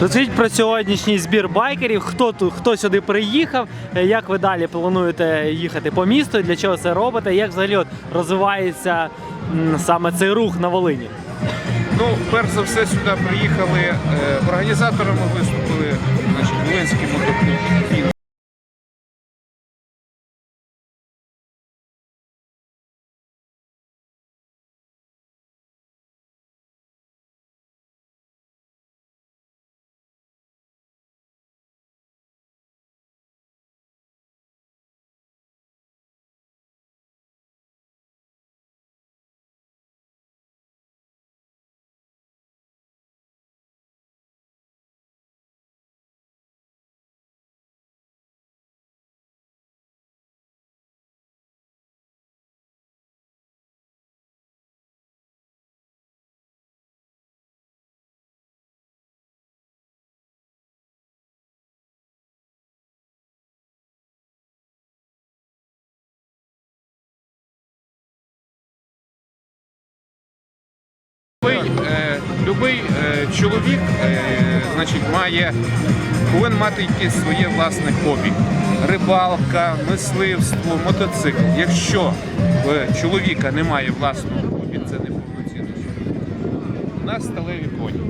Розкажіть про сьогоднішній збір байкерів. Хто тут, хто сюди приїхав? е, Як ви далі плануєте їхати по місту? Для чого це робите? Як взагалі от розвивається саме цей рух на Волині? Ну, перш за все, сюди приїхали. е, Організаторами виступили значить, Волинський мотоклуб Любий, е, любий е, чоловік е, значить, має, повинен мати якесь своє власне хобі. Рибалка, мисливство, мотоцикл. Якщо в чоловіка немає власного хобі, це не повноцінний чоловік. У нас сталеві коні.